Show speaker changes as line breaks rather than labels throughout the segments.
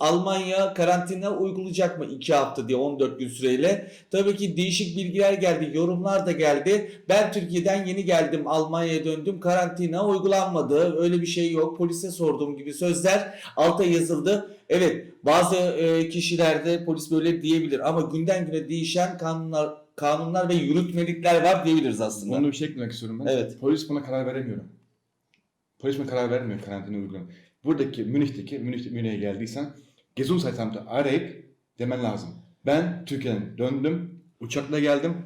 Almanya karantina uygulayacak mı 2 hafta diye 14 gün süreyle. Tabii ki değişik bilgiler geldi, yorumlar da geldi. Ben Türkiye'den yeni geldim, Almanya'ya döndüm. Karantina uygulanmadı. Öyle bir şey yok. Polise sorduğum gibi sözler alta yazıldı. Evet, bazı e, kişilerde polis böyle diyebilir ama günden güne değişen kanunlar kanunlar ve yürütmelikler var diyebiliriz aslında.
Onu bir şey eklemek istiyorum ben.
Evet.
Polis buna karar veremiyor. Polis buna karar vermiyor karantina uygulamak. Buradaki Münih'teki, Münih, Münih'e geldiysen Gesundheitsamt'ı arayıp demen lazım. Ben Türkiye'den döndüm, uçakla geldim.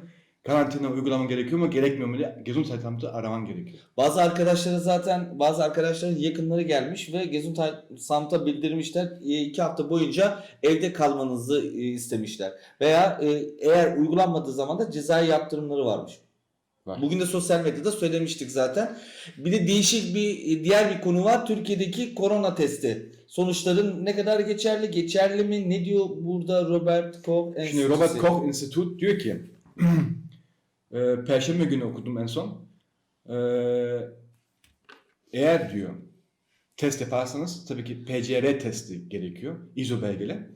Karantina uygulamam gerekiyor mu, gerekmiyor mu diye Gesundheitsamt'ı araman gerekiyor.
Bazı arkadaşları zaten bazı arkadaşların yakınları gelmiş ve Gesundheitsamt'a bildirmişler. İki hafta boyunca evde kalmanızı e, istemişler. Veya e, eğer uygulanmadığı zaman da cezai yaptırımları varmış.
Var.
Bugün de sosyal medyada söylemiştik zaten. Bir de değişik bir e, diğer bir konu var. Türkiye'deki korona testi. Sonuçların ne kadar geçerli? Geçerli mi? Ne diyor burada Robert Koch
Şimdi
Enstitüsü?
Robert Koch Institute diyor ki e, Perşembe günü okudum en son. E, eğer diyor test yaparsanız tabii ki PCR testi gerekiyor. ISO belgeli.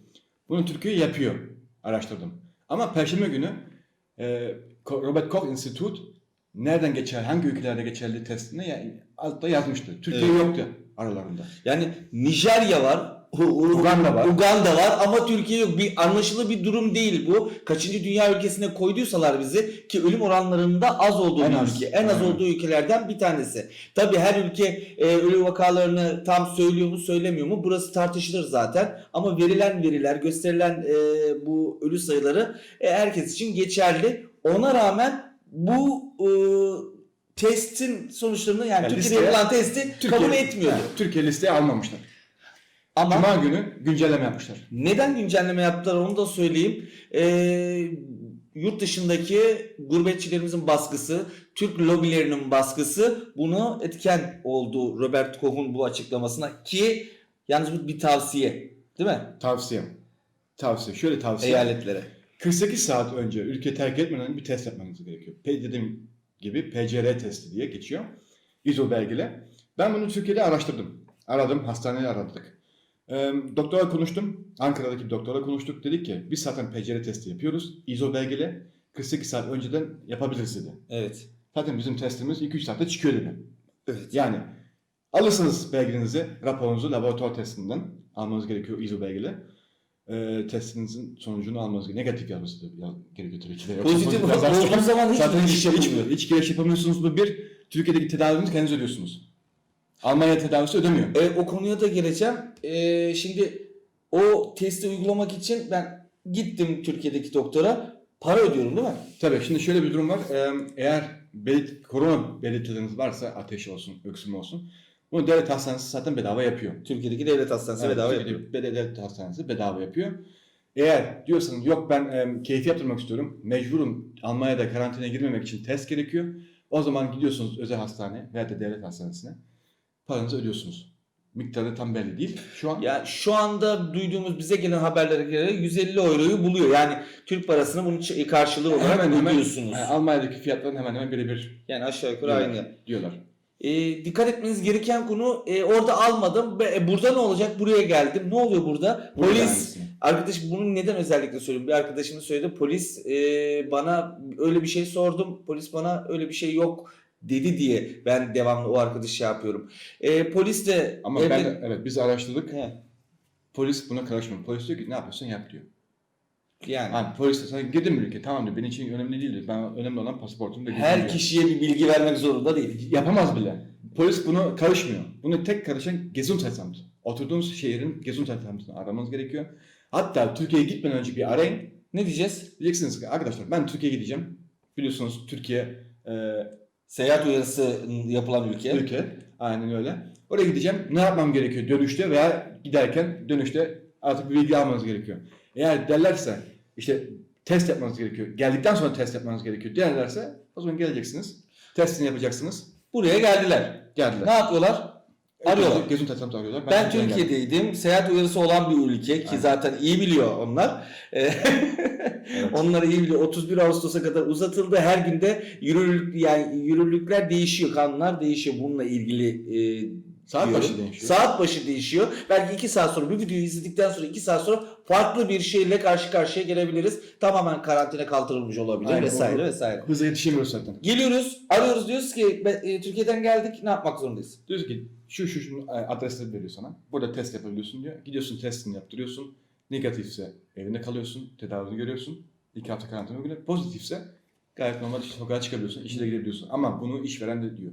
Bunu Türkiye yapıyor. Araştırdım. Ama Perşembe günü e, Robert Koch Institute nereden geçer, hangi ülkelerde geçerli testini yani altta yazmıştı. Türkiye
Evet.
yoktu aralarında.
Yani Nijerya var.
Uganda var.
Uganda var ama Türkiye yok. Bir anlaşılı bir durum değil bu. Kaçıncı dünya ülkesine koyduysalar bizi ki ölüm oranlarında az olduğu
En
bir
az.
ülke. En az
Aynen.
olduğu ülkelerden bir tanesi. Tabii her ülke e, ölüm vakalarını tam söylüyor mu söylemiyor mu? Burası tartışılır zaten. Ama verilen veriler, gösterilen e, bu ölü sayıları e, herkes için geçerli. Ona rağmen bu e, testin sonuçlarını yani,
Yani
Türkiye'de yapılan testi kabul etmiyordu.
Ha, Türkiye listeye almamışlar.
Ama
Cuma günü güncelleme yapmışlar.
Neden güncelleme yaptılar onu da söyleyeyim. Ee, yurt dışındaki gurbetçilerimizin baskısı, Türk lobilerinin baskısı bunu etken oldu Robert Koch'un bu açıklamasına ki yalnız bu bir tavsiye değil mi
Tavsiye. Tavsiye. Şöyle tavsiye.
eyaletlere?
48 saat önce ülke terk etmeden bir test yapmanız gerekiyor. P dediğim gibi PCR testi diye geçiyor. ISO belgeli. Ben bunu Türkiye'de araştırdım. Aradım, hastaneyi aradık. Ee, doktora konuştum. Ankara'daki bir doktora konuştuk. Dedik ki biz zaten PCR testi yapıyoruz. ISO belgeli. 48 saat önceden yapabiliriz dedi.
Evet.
Zaten bizim testimiz 2-3 saatte çıkıyor dedi.
Evet.
Yani alırsınız belgenizi, raporunuzu laboratuvar testinden almanız gerekiyor ISO belgeli. Ee, testinizin sonucunu almanız gerekiyor. Negatif yazması da ya- gerekiyor tabii ki de. Yoksa
Pozitif
pozitif yazarsanız
olduğu zaman hiç
zaten
giriş
hiç, hiç, giriş yapamıyorsunuz. Bu bir, Türkiye'deki tedavinizi kendiniz ödüyorsunuz. Almanya tedavisi ödemiyor.
E, o konuya da geleceğim. E, şimdi o testi uygulamak için ben gittim Türkiye'deki doktora. Para ödüyorum değil mi?
Tabii şimdi şöyle bir durum var. Ee, eğer belit, korona belirtileriniz varsa ateş olsun, öksürme olsun. Bunu devlet hastanesi zaten bedava yapıyor.
Türkiye'deki devlet hastanesi
Evet,
bedava
Türkiye'de
yapıyor.
Devlet hastanesi bedava yapıyor. Eğer diyorsanız yok ben e, keyfi yaptırmak istiyorum, mecburum Almanya'da karantinaya girmemek için test gerekiyor. O zaman gidiyorsunuz özel hastane veya da devlet hastanesine. Paranızı ödüyorsunuz. Miktarı tam belli değil. Şu an
Ya şu anda duyduğumuz bize gelen haberlere göre 150 euroyu buluyor. Yani Türk parasını bunun karşılığı olarak
hemen hemen
ödüyorsunuz.
e, Almanya'daki fiyatların hemen hemen birebir
Yani aşağı yukarı
diyorlar.
aynı.
diyorlar.
E, dikkat etmeniz gereken konu e, orada almadım. E, burada ne olacak? Buraya geldim. Ne oluyor burada?
Burada
Polis
aynısını.
Arkadaş bunu neden özellikle söylüyorum? Bir arkadaşımız söyledi. Polis e, bana öyle bir şey sordum. Polis bana öyle bir şey yok dedi diye ben devamlı o arkadaşı şey yapıyorum. E, polis de
Ama
evde-
ben evet biz araştırdık.
He,
Polis buna karışmıyor. Polis diyor ki ne yapıyorsun yap diyor.
Yani
Yani polis sana girdin mi ülkeye tamam diyor benim için önemli değil diyor. Ben önemli olan pasaportum gizim
her
diyor.
kişiye bir bilgi vermek zorunda değil.
Yapamaz bile. Polis bunu karışmıyor. Bunu tek karışan Gesundheitsamt. Oturduğunuz şehrin Gesundheitsamt'ını aramanız gerekiyor. Hatta Türkiye'ye gitmeden önce bir arayın.
Ne diyeceğiz?
Diyeceksiniz ki arkadaşlar ben Türkiye'ye gideceğim. Biliyorsunuz Türkiye e,
Seyahat uyarısı yapılan ülke.
ülke. Aynen öyle. Oraya gideceğim. Ne yapmam gerekiyor dönüşte veya giderken dönüşte artık bir bilgi almanız gerekiyor. Eğer derlerse işte test yapmanız gerekiyor. Geldikten sonra test yapmanız gerekiyor derlerse o zaman geleceksiniz. Testini yapacaksınız.
Buraya geldiler.
Geldiler.
Ne yapıyorlar? Arıyorlar.
Gesundheitsamt'ı arıyorlar.
Ben
geldim.
Türkiye'deydim. Seyahat uyarısı olan bir ülke ki
Aynen.
zaten iyi biliyor onlar. Ee, onlar iyi biliyor. 31 Ağustos'a kadar uzatıldı. Her günde yürürlük yani yürürlükler değişiyor, kanunlar değişiyor. Bununla ilgili e,
Saat
diyorum.
başı değişiyor.
Saat başı değişiyor. Belki 2 saat sonra bir videoyu izledikten sonra 2 saat sonra farklı bir şeyle karşı karşıya gelebiliriz. Tamamen karantina kaldırılmış olabilir
Aynen,
vesaire
onu-
vesaire.
Hızla yetişemiyoruz zaten.
Geliyoruz, arıyoruz diyoruz ki "Ben, e, Türkiye'den geldik ne yapmak zorundayız?
Diyoruz ki şu şu şu e, adresleri veriyor sana. Burada test yapabiliyorsun diyor. Gidiyorsun testini yaptırıyorsun. Negatifse evinde kalıyorsun. Tedavini görüyorsun. İki hafta karantina uyguluyor. Pozitifse gayet normal sokağa çıkabiliyorsun. işine gidebiliyorsun. Ama bunu işveren de diyor.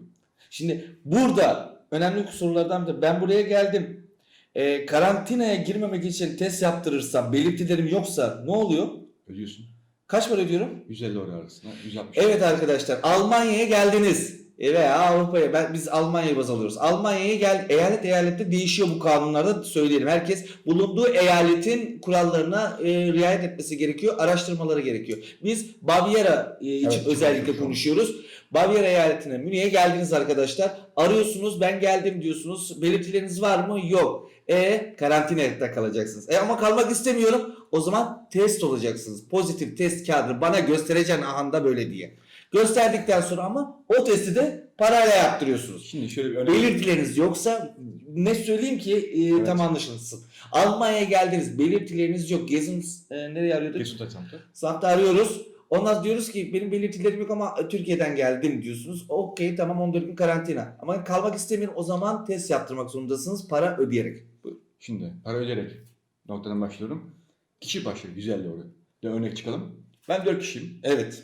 Şimdi burada önemli sorulardan biri ben buraya geldim. E, karantinaya girmemek için test yaptırırsam belirtilerim yoksa ne oluyor?
Ödüyorsun.
Kaç para ödüyorum?
150 euro arasında. 160.
Evet arkadaşlar Almanya'ya geldiniz. E, Veya Avrupa'ya ben, biz Almanya'yı baz alıyoruz. Almanya'ya gel eyalet eyalette değişiyor bu kanunlarda söyleyelim. Herkes bulunduğu eyaletin kurallarına e, riayet etmesi gerekiyor. Araştırmaları gerekiyor. Biz Baviera e, için
Evet,
özellikle
konuşuyoruz.
Baviera eyaletine Münih'e geldiniz arkadaşlar. Arıyorsunuz ben geldim diyorsunuz. Belirtileriniz var mı? Yok. E karantinada kalacaksınız. E ama kalmak istemiyorum. O zaman test olacaksınız. Pozitif test kağıdını bana göstereceksin ahanda böyle diye. Gösterdikten sonra ama o testi de parayla yaptırıyorsunuz.
Şimdi şöyle bir örnek
Belirtileriniz yoksa ne söyleyeyim ki e,
Evet.
tam anlaşılsın. Almanya'ya geldiniz belirtileriniz yok. Gezin e, nereye arıyorduk?
Gesundheit Samt'ta.
Arıyoruz. Ondan diyoruz ki benim belirtilerim yok ama Türkiye'den geldim diyorsunuz. Okey tamam 14 gün karantina. Ama kalmak istemiyorum o zaman test yaptırmak zorundasınız para ödeyerek.
Şimdi para ödeyerek noktadan başlıyorum. Kişi başı 150 euro. De örnek çıkalım. Ben 4 kişiyim.
Evet.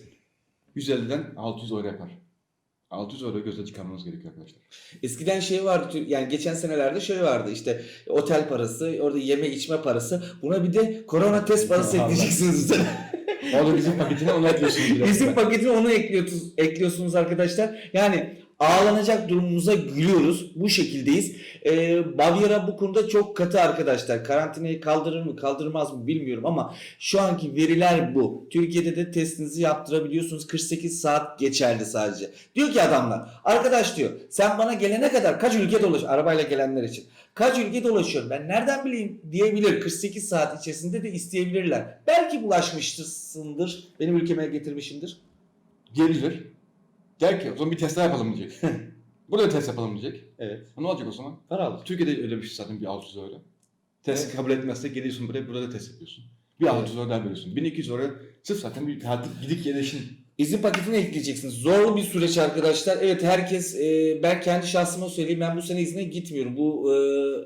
150'den 600 euro yapar. 600 euro gözle çıkarmamız gerekiyor arkadaşlar.
Eskiden şey vardı yani geçen senelerde şöyle vardı işte otel parası orada yeme içme parası buna bir de korona test parası
Allah.
ekleyeceksiniz.
Orada bizim paketine onu ekliyorsunuz.
Bizim paketine onu ekliyorsunuz, ekliyorsunuz arkadaşlar. Yani ağlanacak durumumuza gülüyoruz. Bu şekildeyiz. Ee, Baviera bu konuda çok katı arkadaşlar. Karantinayı kaldırır mı kaldırmaz mı bilmiyorum ama şu anki veriler bu. Türkiye'de de testinizi yaptırabiliyorsunuz. 48 saat geçerli sadece. Diyor ki adamlar arkadaş diyor sen bana gelene kadar kaç ülke dolaş arabayla gelenler için. Kaç ülke dolaşıyorum ben nereden bileyim diyebilir. 48 saat içerisinde de isteyebilirler. Belki bulaşmışsındır. Benim ülkeme getirmişimdir.
Diyebilir. Der ki o zaman bir test daha yapalım diyecek. Burada bir test yapalım diyecek.
Evet.
Ne olacak o zaman?
Para alır.
Türkiye'de öyle bir şey zaten bir 600 euro. Test
Evet.
kabul etmezse geliyorsun buraya burada da test yapıyorsun. Bir
Evet.
600 euro daha veriyorsun. 1200 euro sırf zaten bir tatil gidip gelişin.
İzin paketini ekleyeceksiniz. Zorlu bir süreç arkadaşlar. Evet herkes e, ben kendi şahsıma söyleyeyim ben bu sene izne gitmiyorum. Bu e,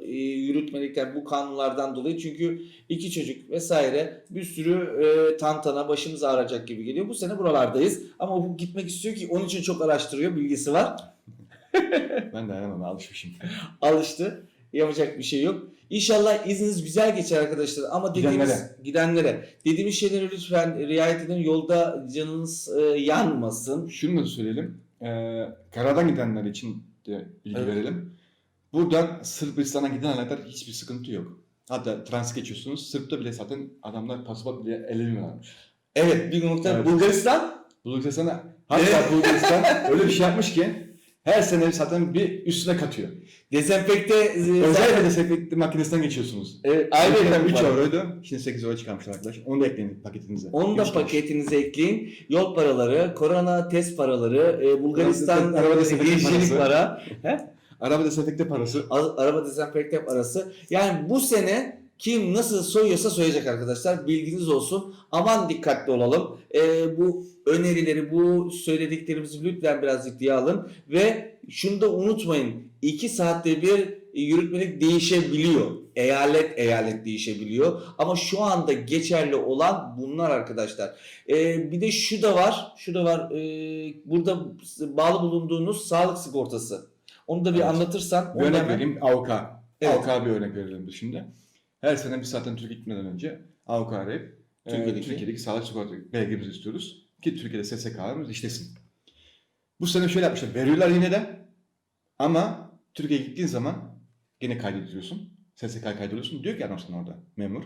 e, yürütmelikten bu kanunlardan dolayı çünkü iki çocuk vesaire bir sürü e, tantana başımız ağrıyacak gibi geliyor. Bu sene buralardayız ama o gitmek istiyor ki onun için çok araştırıyor bilgisi var.
Ben dayanamam alışmışım.
Alıştı. Yapacak bir şey yok. İnşallah izniniz güzel geçer arkadaşlar ama dediğimiz
Gidenlere.
gidenlere dediğimiz şeylere lütfen riayet edin. Yolda canınız e, yanmasın.
Şunu da söyleyelim. Ee, karadan gidenler için de bilgi
Evet.
verelim. Buradan Sırbistan'a gidenlere kadar hiçbir sıkıntı yok. Hatta transit geçiyorsunuz. Sırp'ta bile zaten adamlar pasaport bile ele vermiyorlarmış.
Evet bir nokta
Evet.
Bulgaristan
Bulgaristan'a hatta Bulgaristan öyle bir şey yapmış ki her sene zaten bir üstüne katıyor.
dezenfekte e,
Özel dezenfekte makinesinden geçiyorsunuz.
Evet, ayrı
Ayrıca
ödem
3
var.
euroydu. Şimdi 8 euro çıkarmışlar arkadaş. Onu da ekleyin paketinize.
Onu da paketinize ekleyin. Yol paraları, korona test paraları, e, Bulgaristan
dezenfekte
hijyenik para, he?
Araba dezenfekte parası.
Araba dezenfekte parası. Yani bu sene kim nasıl soyuyorsa soyacak arkadaşlar. Bilginiz olsun. Aman dikkatli olalım. E, bu önerileri, bu söylediklerimizi lütfen biraz ciddiye alın. Ve şunu da unutmayın. 2 saatte bir yürütmelik değişebiliyor. Eyalet eyalet değişebiliyor. Ama şu anda geçerli olan bunlar arkadaşlar. Ee, bir de şu da var. Şu da var. Ee, burada bağlı bulunduğunuz sağlık sigortası. Onu da bir
Evet.
anlatırsan.
Bir örnek
hemen-
vereyim. AOK.
Evet.
AOK bir örnek verelim şimdi. Her sene biz zaten Türkiye gitmeden önce AOK arayıp
Türkiye'deki.
Türkiye'deki, Türkiye'deki sağlık sigorta belgemizi istiyoruz. Ki Türkiye'de SSK'larımız işlesin. Bu sene şöyle yapmışlar. Veriyorlar yine de ama Türkiye'ye gittiğin zaman gene kaydediyorsun. SSK kaydediyorsun. Diyor ki adam sana orada memur.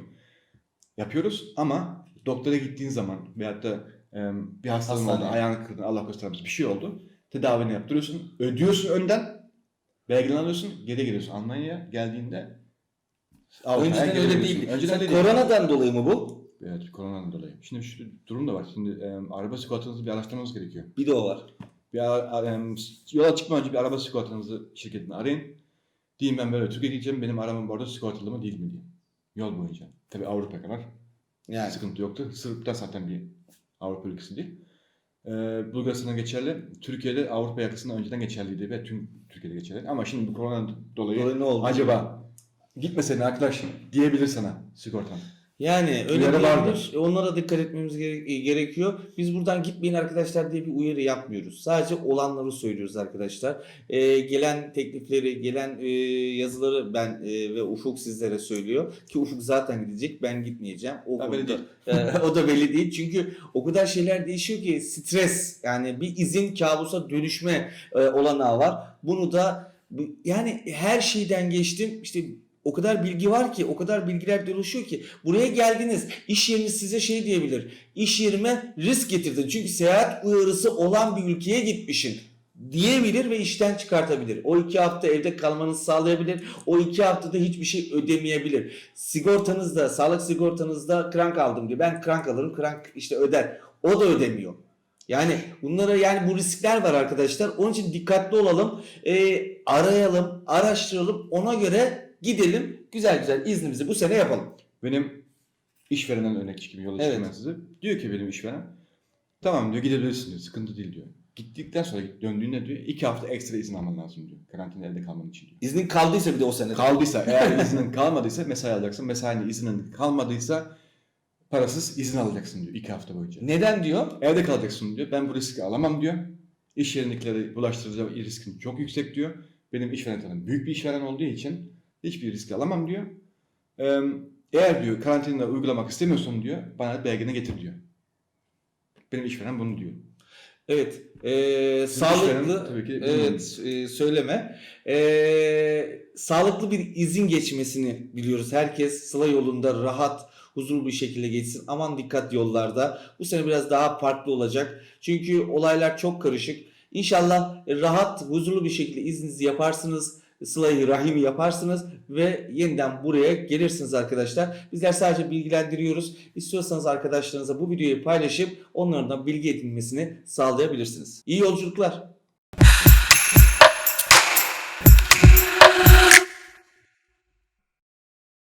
Yapıyoruz ama doktora gittiğin zaman veyahut da e, bir hastalığın oldu, ayağını kırdın, Allah göstermesin bir şey oldu. Tedavini yaptırıyorsun, ödüyorsun önden, belgeni alıyorsun, geri geliyorsun Almanya'ya geldiğinde. Avrupa'ya
Önceden öyle
geliyorsun.
değildi.
Önceden
Sen
öyle değildi.
koronadan dolayı mı bu?
Evet, koronadan dolayı. Şimdi şu durum da var. Şimdi e, araba sigortanızı bir araştırmanız gerekiyor.
Bir de o var.
Bir ara- a- em, yola çıkmadan önce bir araba sigortanızı şirketini arayın. Diyeyim ben böyle Türkiye'ye gideceğim benim arabam bu arada sigortalı mı değil mi diye. Yol boyunca. Tabi Avrupa kadar
Yani
sıkıntı yoktu. Sırp da zaten bir Avrupa ülkesi değil. Ee, Bulgaristan'a geçerli. Türkiye'de Avrupa yakasından önceden geçerliydi ve tüm Türkiye'de geçerli. Ama şimdi bu korona dolayı
Dolayı ne oldu?
acaba gitmeseydin arkadaş diyebilir sana sigortan.
Yani öyle
Uyarı vardı.
diyebilir. Onlara dikkat etmemiz gere- e, gerekiyor. Biz buradan gitmeyin arkadaşlar diye bir uyarı yapmıyoruz. Sadece olanları söylüyoruz arkadaşlar. Ee, gelen teklifleri, gelen e, yazıları ben e, ve Ufuk sizlere söylüyor. Ki Ufuk zaten gidecek. Ben gitmeyeceğim. O,
Ha, belli
konuda- E, o da belli değil. Çünkü o kadar şeyler değişiyor ki stres yani bir izin kabusa dönüşme e, olanağı var. Bunu da bu- yani her şeyden geçtim. İşte o kadar bilgi var ki, o kadar bilgiler dolaşıyor ki. Buraya geldiniz, iş yeriniz size şey diyebilir. İş yerime risk getirdin. Çünkü seyahat uyarısı olan bir ülkeye gitmişsin diyebilir ve işten çıkartabilir. O iki hafta evde kalmanızı sağlayabilir. O iki haftada hiçbir şey ödemeyebilir. Sigortanızda, sağlık sigortanızda krank aldım diyor. Ben krank alırım, krank işte öder. O da ödemiyor. Yani bunlara yani bu riskler var arkadaşlar. Onun için dikkatli olalım. Ee, arayalım, araştıralım. Ona göre gidelim. Güzel güzel iznimizi bu sene yapalım.
Benim işverenden örnek çıkayım yola
Evet.
çıkayım ben size. Diyor ki benim işveren tamam diyor gidebilirsin diyor sıkıntı değil diyor. Gittikten sonra döndüğünde diyor iki hafta ekstra izin alman lazım diyor. Karantina evde kalman için diyor.
İznin kaldıysa bir de o sene.
Kaldıysa eğer iznin kalmadıysa mesai alacaksın. Mesainin iznin kalmadıysa parasız izin alacaksın diyor iki hafta boyunca.
Neden diyor?
Evde kalacaksın diyor. Ben bu riski alamam diyor. İş yerindekileri bulaştıracağı riskin çok yüksek diyor. Benim işveren tanım büyük bir işveren olduğu için hiçbir riski alamam diyor. Eğer diyor karantina uygulamak istemiyorsun diyor bana belgeni getir diyor. Benim işveren bunu diyor.
Evet. Ee, sağlıklı.
tabii ki
Evet. e, söyleme. Ee, sağlıklı bir izin geçmesini biliyoruz. Herkes sıla yolunda rahat, huzurlu bir şekilde geçsin. Aman dikkat yollarda. Bu sene biraz daha farklı olacak. Çünkü olaylar çok karışık. İnşallah rahat, huzurlu bir şekilde izninizi yaparsınız. Sıla-i Rahim'i yaparsınız ve yeniden buraya gelirsiniz arkadaşlar. Bizler sadece bilgilendiriyoruz. İstiyorsanız arkadaşlarınıza bu videoyu paylaşıp onların da bilgi edinmesini sağlayabilirsiniz. İyi yolculuklar.